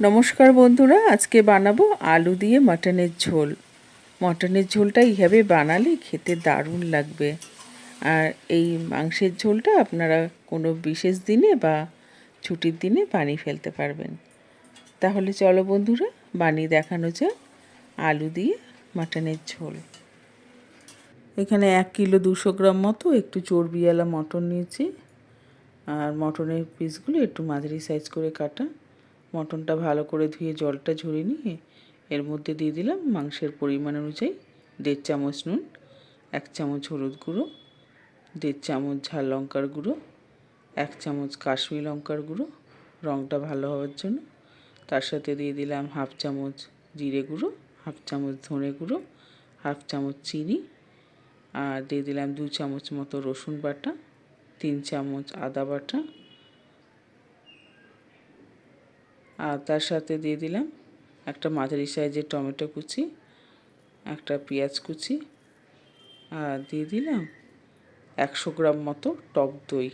নমস্কার বন্ধুরা, আজকে বানাবো আলু দিয়ে মাটনের ঝোল। মটনের ঝোলটা এইভাবে বানালে খেতে দারুণ লাগবে। আর এই মাংসের ঝোলটা আপনারা কোনো বিশেষ দিনে বা ছুটির দিনে বানিয়ে ফেলতে পারবেন। তাহলে চলো বন্ধুরা, বানিয়ে দেখানো যাক আলু দিয়ে মাটনের ঝোল। এখানে এক কিলো দুশো গ্রাম মতো একটু চর্বিওয়ালা মটন নিয়েছি। আর মটনের পিসগুলো একটু মাঝারি সাইজ করে কাটা। মটনটা ভালো করে ধুয়ে জলটা ঝরিয়ে নিয়ে এর মধ্যে দিয়ে দিলাম মাংসের পরিমাণ অনুযায়ী দেড় চামচ নুন, এক চামচ হলুদ গুঁড়ো, দেড় চামচ ঝাল লঙ্কার গুঁড়ো, এক চামচ কাশ্মীর লঙ্কার গুঁড়ো রঙটা ভালো হওয়ার জন্য। তার সাথে দিয়ে দিলাম হাফ চামচ জিরে গুঁড়ো, হাফ চামচ ধনে গুঁড়ো, হাফ চামচ চিনি আর দিয়ে দিলাম দু চামচ মতো রসুন বাটা, তিন চামচ আদা বাটা আর তার সাথে দিয়ে দিলাম একটা মাঝারি সাইজের টমেটো কুচি, একটা পেঁয়াজ কুচি আর দিয়ে দিলাম একশো গ্রাম মতো টক দই।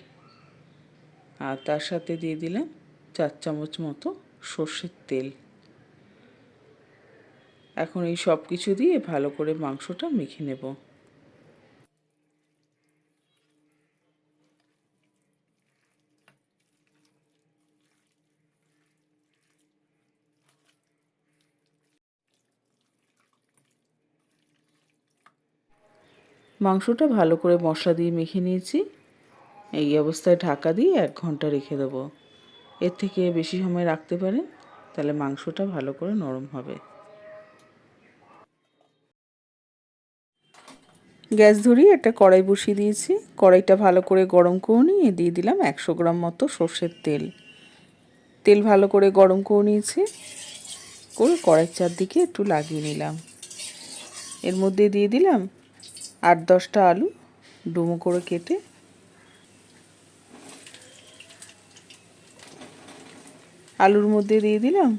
আর তার সাথে দিয়ে দিলাম চার চামচ মতো সর্ষের তেল। এখন এই সব কিছু দিয়ে ভালো করে মাংসটা মেখে নেব। মাংসটা ভালো করে মশলা দিয়ে মেখে নিয়েছি। এই অবস্থায় ঢাকা দিয়ে এক ঘণ্টা রেখে দেবো। এর থেকে বেশি সময় রাখতে পারেন, তাহলে মাংসটা ভালো করে নরম হবে। গ্যাস ধরিয়ে একটা কড়াই বসিয়ে দিয়েছি। কড়াইটা ভালো করে গরম করে নিয়ে দিয়ে দিলাম একশো গ্রাম মতো সর্ষের তেল। তেল ভালো করে গরম করে নিয়েছি। করে কড়াইয়ের চারদিকে একটু লাগিয়ে নিলাম। এর মধ্যে দিয়ে দিলাম আট দশটা আলু ডুমো করে কেটে আলুর মধ্যে দিয়ে দিলাম।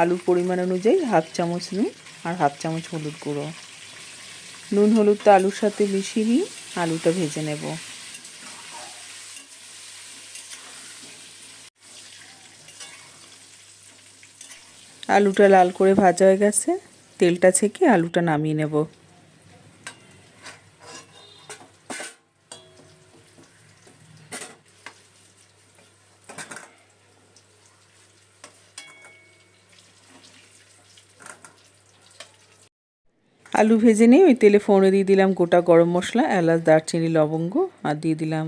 আলুর পরিমাণ অনুযায়ী হাফ চামচ নুন আর হাফ চামচ হলুদ গুঁড়ো। নুন হলুদটা আলুর সাথে মিশিয়ে নিয়ে আলুটা ভেজে নেব। আলুটা লাল করে ভাজা হয়ে গেছে, তেলটা ছেঁকে আলুটা নামিয়ে নেব। আলু ভেজে নিয়ে ওই তেলে ফোড়নে দিয়ে দিলাম গোটা গরম মশলা, এলাচ, দারচিনি, লবঙ্গ আর দিয়ে দিলাম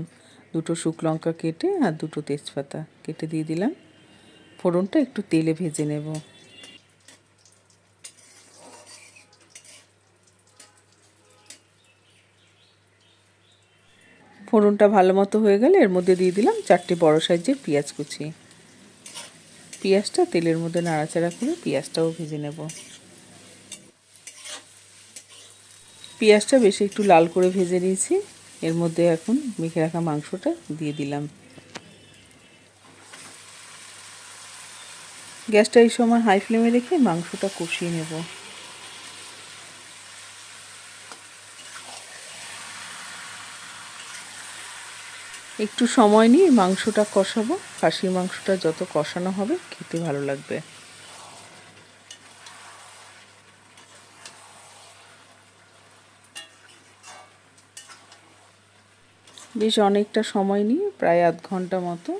দুটো শুক লঙ্কা কেটে আর দুটো তেজপাতা কেটে দিয়ে দিলাম। ফোড়নটা একটু তেলে ভেজে নেব। ফোড়নটা ভালো মতো হয়ে গেলে এর মধ্যে দিয়ে দিলাম চারটে বড় সাইজের পেঁয়াজ কুচি। পেঁয়াজটা তেলের মধ্যে নাড়াচাড়া করে পেঁয়াজটাও ভেজে নেব। পেঁয়াজটা বেশি একটু লাল করে ভেজে নিয়েছি। এর মধ্যে এখন মেখে রাখা মাংসটা দিয়ে দিলাম। গ্যাসটা এই সময় হাই ফ্লেমে রেখে মাংসটা কষিয়ে নেব। একটু সময় নিয়ে মাংসটা কষাবো। খাসির মাংসটা যত কষানো হবে, খেতে ভালো লাগবে। বেশ অনেকটা সময় নিয়ে, প্রায় আধ ঘণ্টা মতো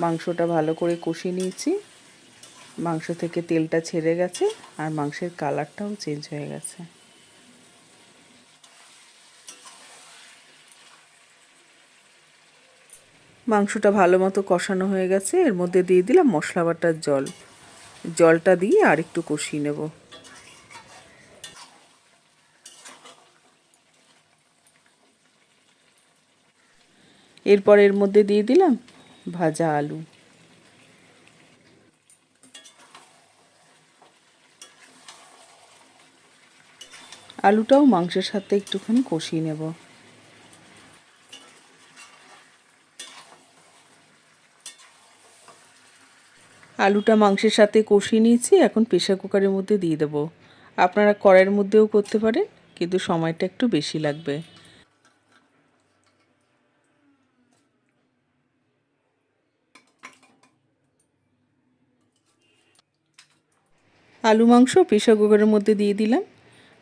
মাংসটা ভালো করে কষিয়ে নিয়েছি। মাংস থেকে তেলটা ছেড়ে গেছে আর মাংসের কালারটাও চেঞ্জ হয়ে গেছে। মাংসটা ভালো মতো কষানো হয়ে গেছে। এর মধ্যে দিয়ে দিলাম মশলা বাটার জল। জলটা দিয়ে আর একটু কষিয়ে নেব। এরপর এর মধ্যে দিয়ে দিলাম ভাজা আলু। আলুটাও মাংসের সাথে একটুখানি কষিয়ে নেব। আলুটা মাংসের সাথে কষিয়ে নিয়েছি, এখন প্রেশার কুকারের মধ্যে দিয়ে দেবো। আপনারা কড়াইয়ের মধ্যেও করতে পারেন, কিন্তু সময়টা একটু বেশি লাগবে। আলু মাংস প্রেশার কুকারের মধ্যে দিয়ে দিলাম।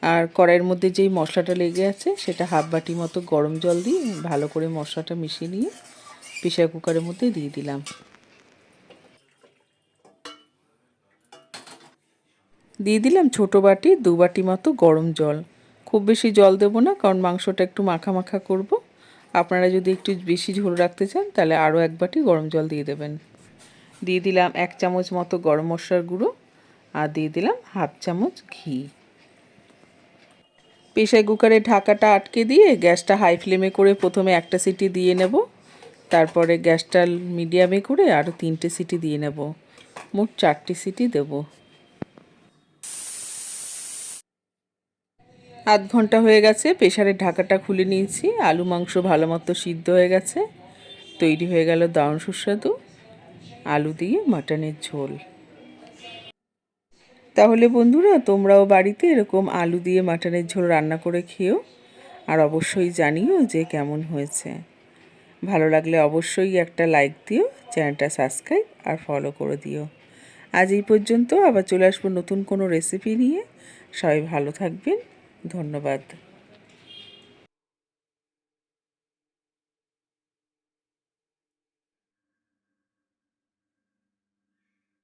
আর কড়াইয়ের মধ্যে যেই মশলাটা লেগে আছে, সেটা হাফ বাটি মতো গরম জল দিয়ে ভালো করে মশলাটা মিশিয়ে নিয়ে প্রেশার কুকারের মধ্যে দিয়ে দিলাম। দিয়ে দিলাম ছোটো বাটি, দু বাটি মতো গরম জল। খুব বেশি জল দেবো না, কারণ মাংসটা একটু মাখা মাখা করব। আপনারা যদি একটু বেশি ঝোল রাখতে চান, তাহলে আরও এক বাটি গরম জল দিয়ে দেবেন। দিয়ে দিলাম এক চামচ মতো গরম মশলার গুঁড়ো। আর দিয়ে দিলাম হাফ চামচ ঘি। প্রেশার কুকারে ঢাকাটা আটকে দিয়ে গ্যাসটা হাই ফ্লেমে করে প্রথমে একটা সিটি দিয়ে নেব। তারপরে গ্যাসটা মিডিয়ামে করে আরও তিনটে সিটি দিয়ে নেব। মোট চারটে সিটি দেব। আধ ঘণ্টা হয়ে গেছে প্রেশারের ঢাকাটা খুলে নিয়েছি। আলু, মাংস ভালো মতো সিদ্ধ হয়ে গেছে। তৈরি হয়ে গেল দারুণ সুস্বাদু। আলু দিয়ে মাটনের ঝোল। তাহলে বন্ধুরা, তোমরাও বাড়িতে এরকম আলু দিয়ে মাটনের ঝোল রান্না করে খেও আর অবশ্যই জানিও যে কেমন হয়েছে। ভালো লাগলে অবশ্যই একটা লাইক দিও, চ্যানেলটা সাবস্ক্রাইব আর ফলো করে দিও। আজ এই পর্যন্ত আবার চলে আসব নতুন কোনো রেসিপি নিয়ে। সবাই ভালো থাকবেন, ধন্যবাদ।